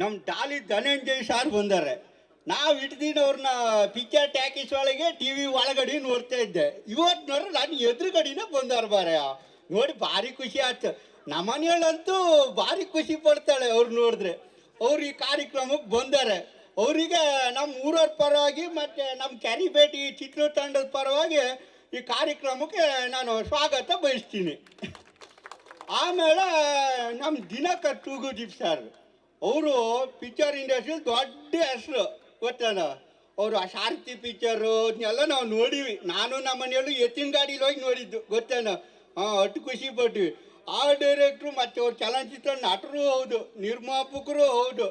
ನಮ್ಮ ಡಾಲಿ ಧನಂಜಯ್ ಸಾರ್ ಬಂದಾರೆ. ನಾವು ಇಟ್ಟು ದಿನ ಅವ್ರನ್ನ ಪಿಕ್ಚರ್ ಟ್ಯಾಕಿಸ್ ಒಳಗೆ ಟಿ ವಿ ಒಳಗಡೆ ನೋಡ್ತಾ ಇದ್ದೆ. ಇವತ್ತು ನೋಡ್ರೆ ನಾನು ಎದುರುಗಡೆನೇ ಬಂದಾರ ಬಾರೆ ನೋಡಿ ಭಾರಿ ಖುಷಿ ಆಯ್ತು. ನಮ್ಮನೆಯಲ್ಲಂತೂ ಭಾರಿ ಖುಷಿ ಪಡ್ತಾಳೆ ಅವ್ರು ನೋಡಿದ್ರೆ. ಅವ್ರು ಈ ಕಾರ್ಯಕ್ರಮಕ್ಕೆ ಬಂದಾರೆ. ಅವರಿಗೆ ನಮ್ಮ ಊರವ್ರ ಪರವಾಗಿ ಮತ್ತು ನಮ್ಮ ಕ್ಯಾರಿಬೇಟಿ ಚಿತ್ರತಂಡದ ಪರವಾಗಿ ಈ ಕಾರ್ಯಕ್ರಮಕ್ಕೆ ನಾನು ಸ್ವಾಗತ ಬಯಸ್ತೀನಿ. ಆಮೇಲೆ ನಮ್ಮ ದಿನಕರ್ ತೂಗುದೀಪ್ ಸರ್. ಅವರು ಪಿಕ್ಚರ್ ಇಂಡಸ್ಟ್ರಿ ದೊಡ್ಡ ಹೆಸರು. ಗೊತ್ತದ? ಅವರು ಆ ಶಾರ್ತಿ ಪಿಕ್ಚರು ಅದನ್ನೆಲ್ಲ ನಾವು ನೋಡಿವಿ. ನಾನು ನಮ್ಮ ಮನೆಯಲ್ಲೂ ಎತ್ತಿನ ಗಾಡಿಲಿ ಹೋಗಿ ನೋಡಿದ್ದು. ಗೊತ್ತೇನ? ಹಾಂ, ಅಷ್ಟು ಖುಷಿ ಪಟ್ವಿ. ಆ ಡೈರೆಕ್ಟ್ರು ಮತ್ತು ಅವ್ರ ಚಲನಚಿತ್ರ ನಟರು ಹೌದು, ನಿರ್ಮಾಪಕರು ಹೌದು.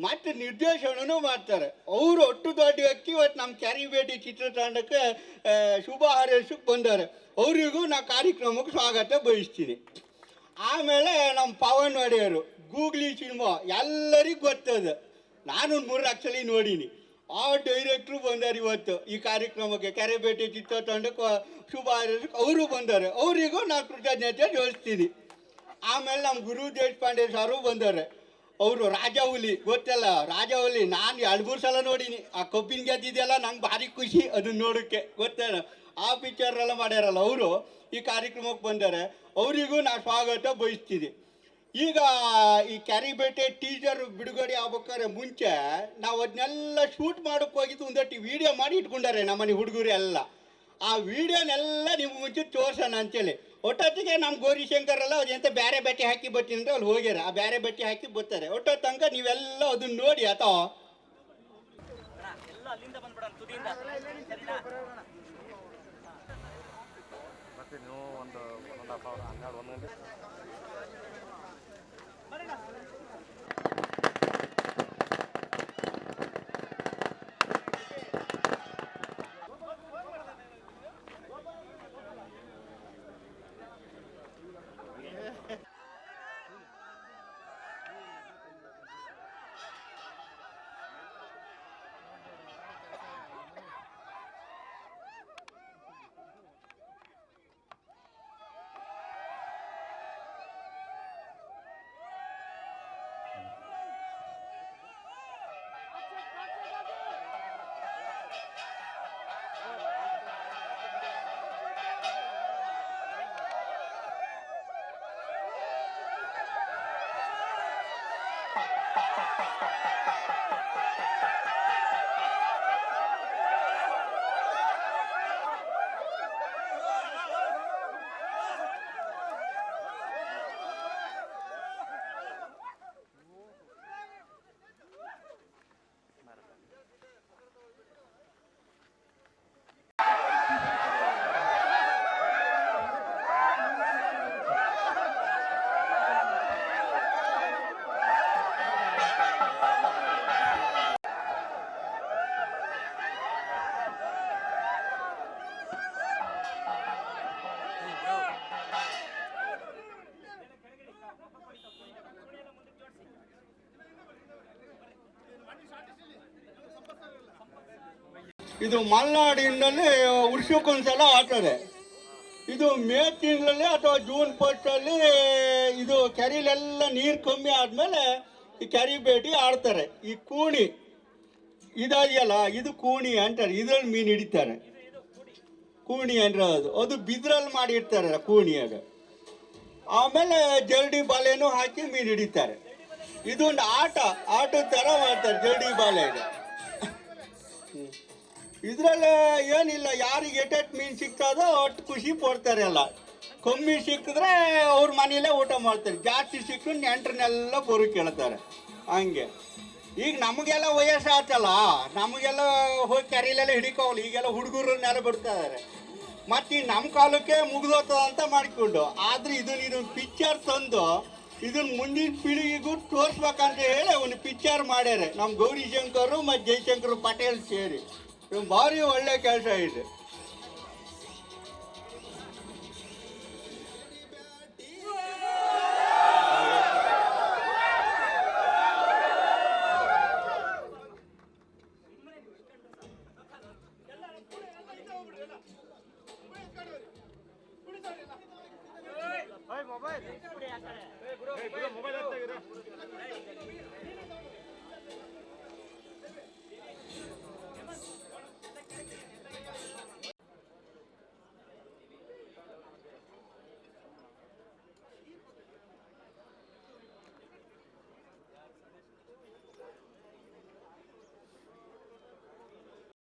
ಮತ್ತು ನಿರ್ದೇಶನೂ ಮಾಡ್ತಾರೆ. ಅವರು ಒಟ್ಟು ದೊಡ್ಡ ವ್ಯಕ್ತಿ, ಇವತ್ತು ನಮ್ಮ ಕ್ಯಾರಿಬೇಟಿ ಚಿತ್ರತಂಡಕ್ಕೆ ಶುಭ ಹಾರೈಸಕ್ಕೆ ಬಂದಾರೆ. ಅವರಿಗೂ ನಾ ಕಾರ್ಯಕ್ರಮಕ್ಕೆ ಸ್ವಾಗತ ಬಯಸ್ತೀನಿ. ಆಮೇಲೆ ನಮ್ಮ ಪವನ್ ಒಡೆಯರು ಗೂಗ್ಲಿ ಸಿನಿಮಾ, ಎಲ್ಲರಿಗೂ ಗೊತ್ತದ. ನಾನು ಮೂರು ಸಲ ನೋಡೀನಿ. ಆ ಡೈರೆಕ್ಟ್ರು ಬಂದಾರೆ ಇವತ್ತು. ಈ ಕಾರ್ಯಕ್ರಮಕ್ಕೆ ಕೆರೆಬೇಟೆ ಚಿತ್ರತಂಡಕ್ಕೆ ಶುಭ ಹಾರೈಸಕ್ಕೆ ಅವರು ಬಂದಾರೆ. ಅವರಿಗೂ ನಾನು ಕೃತಜ್ಞತೆ ಜೋಡಿಸ್ತೀನಿ. ಆಮೇಲೆ ನಮ್ಮ ಗುರು ದೇಶಪಾಂಡೆ ಸಾರು ಬಂದಾರೆ. ಅವರು ರಾಜಹುಲಿ, ಗೊತ್ತಲ್ಲ? ರಾಜಹುಲಿ, ನಾನು ಎರಡು ಮೂರು ಸಲ ನೋಡೀನಿ. ಆ ಕಬ್ಬಿನ ಗೆದ್ದಿದೆಯಲ್ಲ ನಂಗೆ ಭಾರಿ ಖುಷಿ ಅದನ್ನ ನೋಡೋಕ್ಕೆ ಗೊತ್ತಲ್ಲ ಆ ಪಿಕ್ಚರ್ ಎಲ್ಲ ಮಾಡ್ಯಾರಲ್ಲ ಅವರು? ಈ ಕಾರ್ಯಕ್ರಮಕ್ಕೆ ಬಂದಾರೆ. ಅವರಿಗೂ ನಾ ಸ್ವಾಗತ ಬಯಸ್ತೀನಿ ಈಗ ಈ ಕ್ಯಾರಿಬೇಟೆ ಟೀಸರ್ ಬಿಡುಗಡೆ ಆಗ್ಬೇಕಾದ್ರೆ ಮುಂಚೆ ನಾವು ಅದನ್ನೆಲ್ಲ ಶೂಟ್ ಮಾಡೋಕೆ ಹೋಗಿದ್ದು ಒಂದಟ್ಟು ವಿಡಿಯೋ ಮಾಡಿ ಇಟ್ಕೊಂಡಾರೆ ನಮ್ಮನೆ ಹುಡುಗರು ಎಲ್ಲ. ಆ ವಿಡಿಯೋನೆಲ್ಲ ನಿಮ್ಗೆ ಮುಂಚೆ ತೋರ್ಸೋಣ ಅಂತೇಳಿ. ಒಟ್ಟೊತ್ತಿಗೆ ನಮ್ಮ ಗೌರಿಶಂಕರ್ ಎಲ್ಲ ಎಂತ ಬೇರೆ ಬಟ್ಟೆ ಹಾಕಿ ಬರ್ತೀನಿ ಅಂದ್ರೆ ಅಲ್ಲಿ ಹೋಗ್ಯಾರ. ಆ ಬೇರೆ ಬಟ್ಟೆ ಹಾಕಿ ಬರ್ತಾರೆ. ಒಟ್ಟೊ ತನಕ ನೀವೆಲ್ಲ ಅದನ್ನ ನೋಡಿ ಅಥವಾ ಮತ್ತೆ ನೀವು ಒಂದು ಒಂದು ಹಾಫ್ ಅವರ್ ಹನ್ನೆರಡು ಒಂದು ಗಂಟೆ. フフフフ。ಇದು ಮಲೆನಾಡಿನಲ್ಲಿ ವರ್ಷಕ್ಕೊಂದ್ಸಲ ಆಡ್ತಾರೆ ಇದು ಮೇ ತಿಂಗಳಲ್ಲಿ ಅಥವಾ ಜೂನ್ ಫಸ್ಟಲ್ಲಿ ಇದು ಕೆರೆಲೆಲ್ಲ ನೀರು ಕಮ್ಮಿ ಆದಮೇಲೆ ಈ ಕೆರೆ ಭೇಟಿ ಆಡ್ತಾರೆ. ಈ ಕೂಣಿ ಇದೆಯಲ್ಲ ಇದು ಕೂಣಿ ಅಂತಾರೆ. ಇದ್ರಲ್ಲಿ ಮೀನು ಹಿಡಿತಾರೆ. ಕೂಣಿ ಅಂದ್ರೆ ಅದು. ಅದು ಬಿದ್ರಲ್ಲಿ ಮಾಡಿರ್ತಾರೆ ಕೂಣಿಯಾಗ. ಆಮೇಲೆ ಜರಡಿ ಬಾಲೆನೂ ಹಾಕಿ ಮೀನು ಹಿಡಿತಾರೆ. ಇದೊಂದು ಆಟ. ಆಟದ ಥರ ಮಾಡ್ತಾರೆ ಜರಡಿ ಬಾಲೆ ಇದ್ರಲ್ಲಿ ಏನಿಲ್ಲ, ಯಾರಿಗೆ ಎಟೆಟ್ ಮೀನು ಸಿಗ್ತದೋ ಅಷ್ಟು ಖುಷಿ ಪಡ್ತಾರೆ ಎಲ್ಲ. ಕಮ್ಮಿ ಸಿಕ್ಕಿದ್ರೆ ಅವ್ರ ಮನೇಲೇ ಊಟ ಮಾಡ್ತಾರೆ. ಜಾಸ್ತಿ ಸಿಕ್ಕರು ನೆಂಟ್ರನ್ನೆಲ್ಲ ಬರು ಕೇಳ್ತಾರೆ ಹಂಗೆ. ಈಗ ನಮಗೆಲ್ಲ ವಯಸ್ಸು ಆತಲ್ಲ ನಮಗೆಲ್ಲ ಹೋಗಿ ಕರೀಲೆಲ್ಲ ಹಿಡಿಕೋವಲ್ಲ, ಈಗೆಲ್ಲ ಹುಡುಗರನ್ನೆಲ್ಲ ಬಿಡ್ತಾರೆ ಮತ್ತು ಈ ನಮ್ಮ ಕಾಲಕ್ಕೆ ಮುಗಿದೋತದ ಅಂತ ಮಾಡಿಕೊಂಡು, ಆದ್ರೆ ಇದನ್ನ ಇದೊಂದು ಪಿಕ್ಚರ್ ತಂದು ಇದನ್ನ ಮುಂದಿನ ಪೀಳಿಗೆಗೂ ತೋರಿಸ್ಬೇಕಂತ ಹೇಳಿ ಒಂದು ಪಿಕ್ಚರ್ ಮಾಡ್ಯಾರೆ. ನಮ್ಮ ಗೌರಿಶಂಕರು ಮತ್ತು ಜಯಶಂಕರ್ ಪಟೇಲ್ ಸೇರಿ. ಇದು ಭಾರಿ ಒಳ್ಳೆ ಕೆಲಸ ಇದೆ. ಮೊಬೈಲ್.